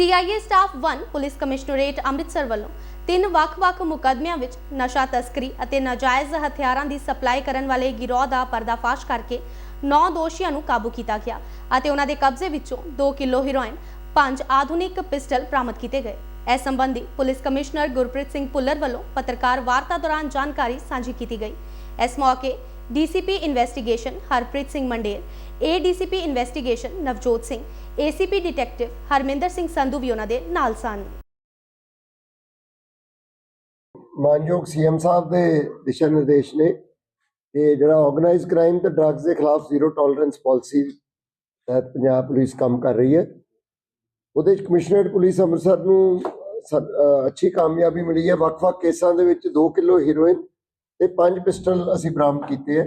CIA staff 1 police commissionerate Amritsar ਵੱਲੋਂ ਤਿੰਨ ਵੱਖ-ਵੱਖ ਮੁਕੱਦਮਿਆਂ ਵਿੱਚ ਨਸ਼ਾ ਤਸਕਰੀ ਅਤੇ ਨਾਜਾਇਜ਼ ਹਥਿਆਰਾਂ ਦੀ ਸਪਲਾਈ ਕਰਨ ਵਾਲੇ ਗਿਰੋਹ ਦਾ ਪਰਦਾਫਾਸ਼ ਕਰਕੇ 9 ਦੋਸ਼ੀਆਂ ਨੂੰ ਕਾਬੂ ਕੀਤਾ ਗਿਆ ਅਤੇ ਉਹਨਾਂ ਦੇ ਕਬਜ਼ੇ ਵਿੱਚੋਂ 2 ਕਿਲੋ ਹੈਰੋਇਨ, ਪੰਜ ਆਧੁਨਿਕ ਪਿਸਟਲ ਬਰਾਮਦ ਕੀਤੇ ਗਏ। ਇਸ ਸੰਬੰਧੀ ਪੁਲਿਸ ਕਮਿਸ਼ਨਰ ਗੁਰਪ੍ਰੀਤ ਸਿੰਘ ਪੁੱਲਰ ਵੱਲੋਂ ਪੱਤਰਕਾਰ ਵਾਰਤਾ ਦੌਰਾਨ ਜਾਣਕਾਰੀ ਸਾਂਝੀ ਕੀਤੀ ਗਈ। ਇਸ ਮੌਕੇ DCP investigation Harpreet Singh Mander ADCP investigation Navjot Singh ACP detective Harminder Singh Sandhu ਵੀ ਉਹਨਾਂ ਦੇ ਨਾਲ ਸਨ। ਮਾਨਯੋਗ ਸੀਐਮ ਸਾਹਿਬ ਦੇ ਦਿਸ਼ਾ ਨਿਰਦੇਸ਼ ਨੇ ਕਿ ਜਿਹੜਾ ਆਰਗੇਨਾਈਜ਼ ਕ੍ਰਾਈਮ ਤੇ ਡਰੱਗਸ ਦੇ ਖਿਲਾਫ ਜ਼ੀਰੋ ਟੋਲਰੈਂਸ ਪਾਲਿਸੀ ਤਹਿਤ ਪੰਜਾਬ ਪੁਲਿਸ ਕੰਮ ਕਰ ਰਹੀ ਹੈ। ਉਹਦੇ ਵਿੱਚ ਕਮਿਸ਼ਨਰੇਟ ਪੁਲਿਸ ਅੰਮ੍ਰਿਤਸਰ ਨੂੰ ਅੱਛੀ ਕਾਮਯਾਬੀ ਮਿਲੀ ਹੈ। ਵੱਖ-ਵੱਖ ਕੇਸਾਂ ਦੇ ਵਿੱਚ 2 ਕਿਲੋ ਹੀਰੋਇਨ ਤੇ 5 ਪਿਸਟਲ ਅਸੀਂ ਬਰਾਮਦ ਕੀਤੇ ਹੈ।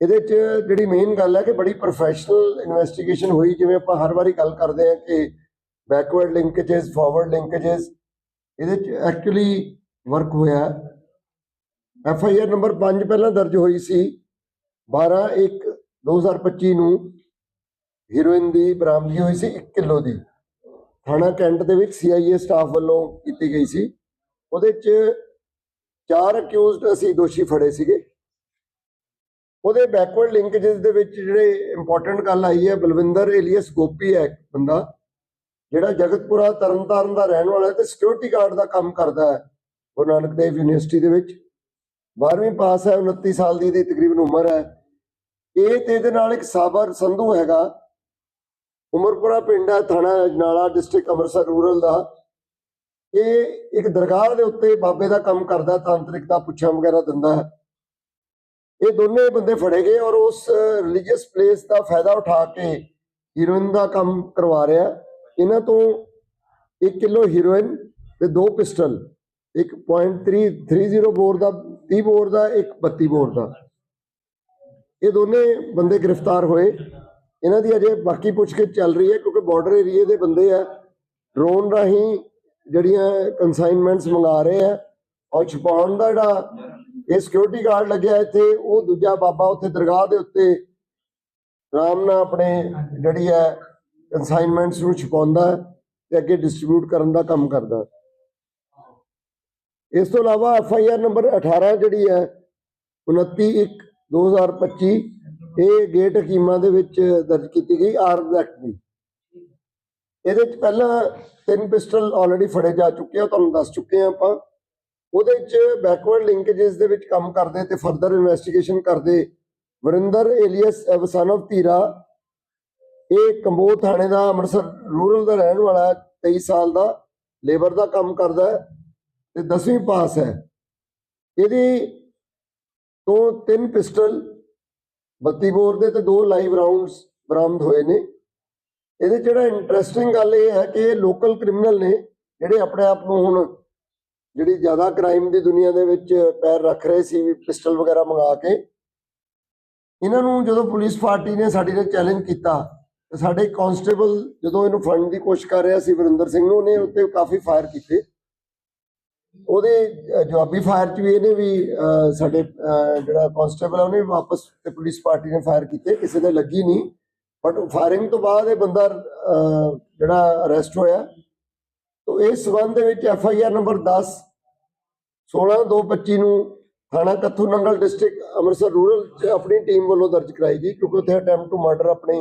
ਇਹਦੇ 'ਚ ਜਿਹੜੀ ਮੇਨ ਗੱਲ ਹੈ ਕਿ ਬੜੀ ਪ੍ਰੋਫੈਸ਼ਨਲ ਇਨਵੈਸਟੀਗੇਸ਼ਨ ਹੋਈ, ਜਿਵੇਂ ਆਪਾਂ ਹਰ ਵਾਰੀ ਗੱਲ ਕਰਦੇ ਹਾਂ ਕਿ ਬੈਕਵਰਡ ਲਿੰਕੇजेस ਫਾਰਵਰਡ ਲਿੰਕੇजेस ਇਹਦੇ 'ਚ ਐਕਚੁਅਲੀ ਵਰਕ ਹੋਇਆ। ਐਫ ਆਈ ਆਰ ਨੰਬਰ 5 ਪਹਿਲਾਂ ਦਰਜ ਹੋਈ ਸੀ 12 1 2025 ਨੂੰ ਹੀਰੋਇਨ ਦੀ ਬਰਾਮਦਗੀ ਹੋਈ ਸੀ 1 ਕਿਲੋ ਦੀ। ਥਾਣਾ ਕੈਂਟ ਦੇ ਵਿੱਚ ਸੀਆਈਏ ਸਟਾਫ ਵੱਲੋਂ ਕੀਤੀ ਗਈ ਸੀ। ਉਹਦੇ 'ਚ ਚਾਰ ਅਕਿਊਜ਼ਡ ਅਸੀਂ ਦੋਸ਼ੀ ਫੜੇ ਸੀਗੇ। ਉਹਦੇ ਬੈਕਵਰਡ ਲਿੰਕੇजेस ਦੇ ਵਿੱਚ ਜਿਹੜੇ ਇੰਪੋਰਟੈਂਟ ਗੱਲ ਆਈ ਹੈ ਬਲਵਿੰਦਰ ਏਲੀਅਸ ਗੋਪੀ ਹੈ ਬੰਦਾ ਜਿਹੜਾ ਜਗਤਪੁਰਾ ਤਰਨਤਾਰਨ ਦਾ ਰਹਿਣ ਵਾਲਾ ਹੈ ਤੇ ਸਿਕਿਉਰਿਟੀ ਗਾਰਡ ਦਾ ਕੰਮ ਕਰਦਾ ਹੈ ਗੁਰੂ ਨਾਨਕ ਦੇਵ ਯੂਨੀਵਰਸਿਟੀ ਦੇ ਵਿੱਚ। 12ਵੀਂ ਪਾਸ ਹੈ 29 ਸਾਲ ਦੀ ਇਹਦੀ ਤਕਰੀਬਨ ਉਮਰ ਹੈ। ਇਹ ਤੇ ਇਹਦੇ ਨਾਲ ਇੱਕ ਸਾਬਰ ਸੰਧੂ ਹੈਗਾ। ਉਮਰਪੁਰਾ ਪਿੰਡ ਹੈ ਥਾਣਾ ਅਜਨਾਲਾ ਡਿਸਟ੍ਰਿਕਟ ਅੰਮ੍ਰਿਤਸਰ ਰੂਰਲ ਦਾ। ਇਹ ਇੱਕ ਦਰਗਾਹ ਦੇ ਉੱਤੇ ਬਾਬੇ ਦਾ ਕੰਮ ਕਰਦਾ ਹੈ, ਤਾਂਤਰਿਕ ਦਾ ਪੁੱਛਾਂ ਵਗੈਰਾ ਦਿੰਦਾ ਹੈ। ਇਹ ਦੋਨੇ ਬੰਦੇ ਫੜੇ ਗਏ ਔਰ ਉਸ ਰਿਲੀਜੀਅਸ ਪਲੇਸ ਦਾ ਫਾਇਦਾ ਉਠਾ ਕੇ ਹੀਰੋਇਨ ਦਾ ਕੰਮ ਕਰਵਾ ਰਿਹਾ। ਇਹਨਾਂ ਤੋਂ 1 ਕਿਲੋ ਹੀਰੋਇਨ ਤੇ ਦੋ ਪਿਸਟਲ ਇੱਕ .330 ਬੋਰ ਦਾ 30 ਬੋਰ ਦਾ, ਇੱਕ 32 ਬੋਰ ਦਾ। ਇਹ ਦੋਨੇ ਬੰਦੇ ਗ੍ਰਿਫਤਾਰ ਹੋਏ। ਇਹਨਾਂ ਦੀ ਅਜੇ ਬਾਕੀ ਪੁੱਛਗਿੱਛ ਚੱਲ ਰਹੀ ਹੈ ਕਿਉਂਕਿ ਬਾਰਡਰ ਏਰੀਏ ਦੇ ਬੰਦੇ ਆ। ਡਰੋਨ ਰਾਹੀਂ ਜਿਹੜੀਆਂ ਕਨਸਾਈਨਮੈਂਟਸ ਮੰਗਾ ਰਹੇ ਆ। ਔਰ ਛੁਪਾਉਣ ਦਾ ਜਿਹੜਾ ਇਹ ਸਿਕਿਉਰਿਟੀ ਗਾਰਡ ਲੱਗਿਆ ਇੱਥੇ, ਉਹ ਦੂਜਾ ਬਾਬਾ ਉੱਥੇ ਦਰਗਾਹ ਦੇ ਉੱਤੇ ਆਰਾਮ ਨਾਲ ਆਪਣੇ ਜਿਹੜੀ ਹੈ ਕਨਸਾਈਨਮੈਂਟਸ ਨੂੰ ਛੁਪਾਉਂਦਾ ਹੈ ਤੇ ਅੱਗੇ ਡਿਸਟ੍ਰੀਬਿਊਟ ਕਰਨ ਦਾ ਕੰਮ ਕਰਦਾ ਇਸ ਤੋਂ ਇਲਾਵਾ ਐਫ ਆਈ ਆਰ ਨੰਬਰ 18 ਜਿਹੜੀ ਹੈ 29 1 2025 ਇਹ ਗੇਟ ਹਕੀਮਾਂ ਦੇ ਵਿੱਚ ਦਰਜ ਕੀਤੀ ਗਈ ਆਰਮਜ਼ ਐਕਟ ਦੀ। ਇਹਦੇ ਵਿੱਚ ਪਹਿਲਾਂ ਤਿੰਨ ਪਿਸਟਲ ਆਲਰੇਡੀ ਫੜੇ ਜਾ ਚੁੱਕੇ ਆ ਤੁਹਾਨੂੰ ਦੱਸ ਚੁੱਕੇ ਆ ਆਪਾਂ। ਉਹਦੇ ਵਿੱਚ ਬੈਕਵਰਡ ਲਿੰਕੇजेस ਦੇ ਵਿੱਚ ਕੰਮ ਕਰਦੇ ਤੇ ਫਰਦਰ ਇਨਵੈਸਟੀਗੇਸ਼ਨ ਕਰਦੇ। Varinder alias son of Dhira ਇਹ ਕੰਬੋ ਥਾਣੇ ਦਾ ਅੰਮ੍ਰਿਤਸਰ ਰੂਰਲ ਦਾ ਰਹਿਣ ਵਾਲਾ ਹੈ, 23 ਸਾਲ ਦਾ ਲੇਬਰ ਦਾ ਕੰਮ ਕਰਦਾ ਹੈ ਤੇ 10ਵੀਂ ਪਾਸ ਹੈ। ਇਹਦੀ ਤੋਂ ਤਿੰਨ ਪਿਸਟਲ 32 ਬੋਰ ਦੇ ਤੇ ਦੋ ਲਾਈਵ ਰਾਉਂਡਸ ਬਰਾਮਦ ਹੋਏ ਨੇ। ਇਹਦੇ ਜਿਹੜਾ ਇੰਟਰਸਟਿੰਗ ਗੱਲ ਇਹ ਹੈ ਕਿ ਇਹ ਲੋਕਲ ਕ੍ਰਿਮੀਨਲ ਨੇ ਜਿਹੜੇ ਆਪਣੇ ਆਪ ਨੂੰ ਹੁਣ ਜਿਹੜੀ ਜ਼ਿਆਦਾ ਕ੍ਰਾਈਮ ਦੀ ਦੁਨੀਆ ਦੇ ਵਿੱਚ ਪੈਰ ਰੱਖ ਰਹੇ ਸੀ ਵੀ ਪਿਸਟਲ ਵਗੈਰਾ ਮੰਗਾ ਕੇ ਇਹਨਾਂ ਨੂੰ ਜਦੋਂ ਪੁਲਿਸ ਪਾਰਟੀ ਨੇ ਸਾਡੇ ਨਾਲ ਚੈਲੰਜ ਕੀਤਾ ਤੇ ਸਾਡੇ ਕਾਂਸਟੇਬਲ ਜਦੋਂ ਇਹਨੂੰ ਫੜਨ ਦੀ ਕੋਸ਼ਿਸ਼ ਕਰ ਰਿਹਾ ਸੀ ਵਰਿੰਦਰ ਸਿੰਘ ਨੂੰ ਉਹਨੇ ਉੱਤੇ ਕਾਫੀ ਫਾਇਰ ਕੀਤੇ। ਉਹਦੇ ਜਵਾਬੀ ਫਾਇਰ ਚ ਵੀ ਇਹਨੇ ਵੀ ਅਹ, ਸਾਡੇ ਜਿਹੜਾ ਕਾਂਸਟੇਬਲ ਹੈ ਉਹਨੇ ਵੀ ਵਾਪਸ ਤੇ ਪੁਲਿਸ ਪਾਰਟੀ ਨੇ ਫਾਇਰ ਕੀਤੇ ਕਿਸੇ ਦੇ ਲੱਗੀ ਨਹੀਂ। ਬਟ ਫਾਇਰਿੰਗ ਤੋਂ ਬਾਅਦ ਇਹ ਬੰਦਾ ਅਹ, ਜਿਹੜਾ ਅਰੈਸਟ ਹੋਇਆ ਤੋ ਇਸ ਸਬੰਧ ਦੇ ਵਿੱਚ ਐਫ ਆਈ ਆਰ ਨੰਬਰ 10 16/2/25 ਨੂੰ ਥਾਣਾ ਕੱਥੂ ਨੰਗਲ ਡਿਸਟ੍ਰਿਕਟ ਅੰਮ੍ਰਿਤਸਰ ਰੂਰਲ ਚ ਆਪਣੀ ਟੀਮ ਵੱਲੋਂ ਦਰਜ ਕਰਾਈ ਗਈ ਕਿਉਂਕਿ ਉੱਥੇ ਅਟੈਂਪਟ ਟੂ ਮਰਡਰ ਆਪਣੀ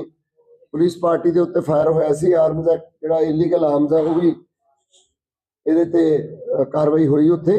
ਪੁਲਿਸ ਪਾਰਟੀ ਦੇ ਉੱਤੇ ਫਾਇਰ ਹੋਇਆ ਸੀ। ਆਰਮਜ਼ ਐਕਟ ਜਿਹੜਾ ਇਲੀਗਲ ਆਰਮਜ਼ ਹੈ ਉਹ ਵੀ ਇਹਦੇ ਤੇ ਕਾਰਵਾਈ ਹੋਈ ਉੱਥੇ।